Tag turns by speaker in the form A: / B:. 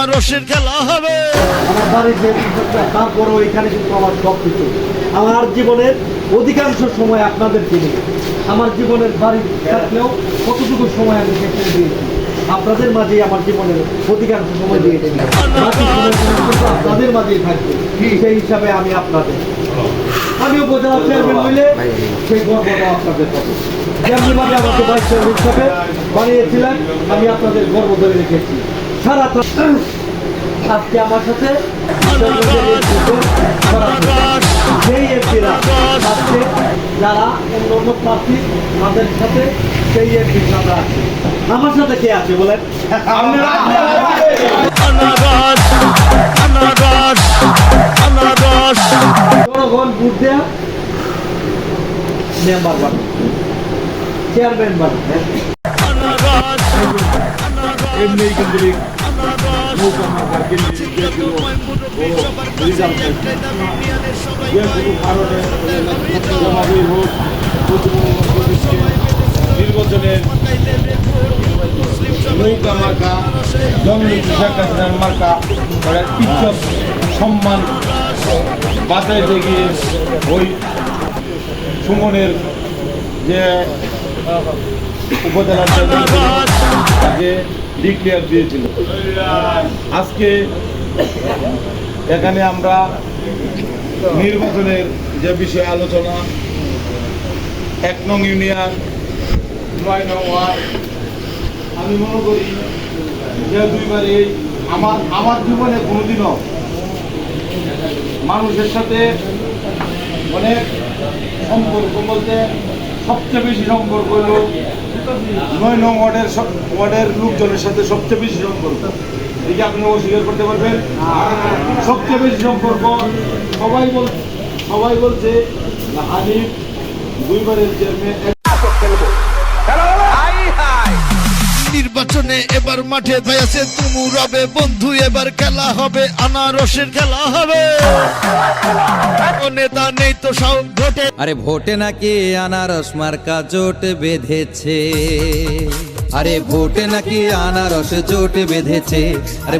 A: আনারসের খেলা হবে।
B: তারপরেও এখানে কিন্তু আমার সব কিছু। আমার জীবনের অধিকাংশ সময় আপনাদেরকে নিয়ে। আমার জীবনের বাড়ি থাকলেও কতটুকু সময় আমি সেখানে দিয়েছি, আপনাদের মাঝেই আমার জীবনের অধিকাংশ সময় দিয়েছি। আপনাদের মাঝেই থাকবে। সেই হিসাবে আমি আপনাদের আমি উপজেলা চেয়ারম্যান হইলে সেই গর্বটা আপনাদের পাবো। যেমনি ভাবে আমাকে ভাইস চেয়ারম্যান হিসাবে বানিয়েছিলেন, আমি আপনাদের গর্ব ধরে রেখেছি। সারা আজকে আমার সাথে সেই এমপিরা আজকে যারা অন্য অন্য প্রার্থী তাদের সাথে সেই এমপি সাথে আছে। আমার সাথে কে আছে বলেন? জনগণ ভোট দেয়া মেম্বার চেয়ারম্যান
C: এমনি কেন্দ্রিক নৌকা মার্কার কেন্দ্রিক যেগুলো ও রিজার্ভ যে কোনো কারণে জমাবই হোক নির্বাচনের নৌকা মার্কা জননীতি শেখ হাসিনার মার্কা ওরা ইজ্জত সম্মান বাঁচাইতে গিয়ে ওই সুমনের যে উপজেলার তাকে ডিক্লেয়ার দিয়েছিল। আজকে এখানে আমরা নির্বাচনের যে বিষয়ে আলোচনা, এক নং ইউনিয়ন, নয় নং ওয়ার্ড, আমি মনে করি যে দুইবার এই আমার আমার জীবনে কোনোদিনও মানুষের সাথে অনেক সম্পর্ক বলতে সবচেয়ে বেশি সম্পর্ক হলো নয় নং ওয়ার্ডের ওয়ার্ডের লোকজনের সাথে সবচেয়ে বেশি সম্পর্ক এটি আপনি অস্বীকার করতে পারবেন। সবচেয়ে বেশি সম্পর্ক সবাই বল সবাই বলছে হানিফ দুইবারের চেয়ারম্যান
A: নির্বাচনে এবার মাঠে হয়েছে তুমু রবে। বন্ধু, এবার খেলা হবে, আনারসের খেলা হবে। নেতা নেই তো সব ভোটে।
D: আরে ভোটে নাকি আনারস মার্কা জোট বেঁধেছে? আরে ভোটে নাকি আনারস জোট বেঁধেছে? আরে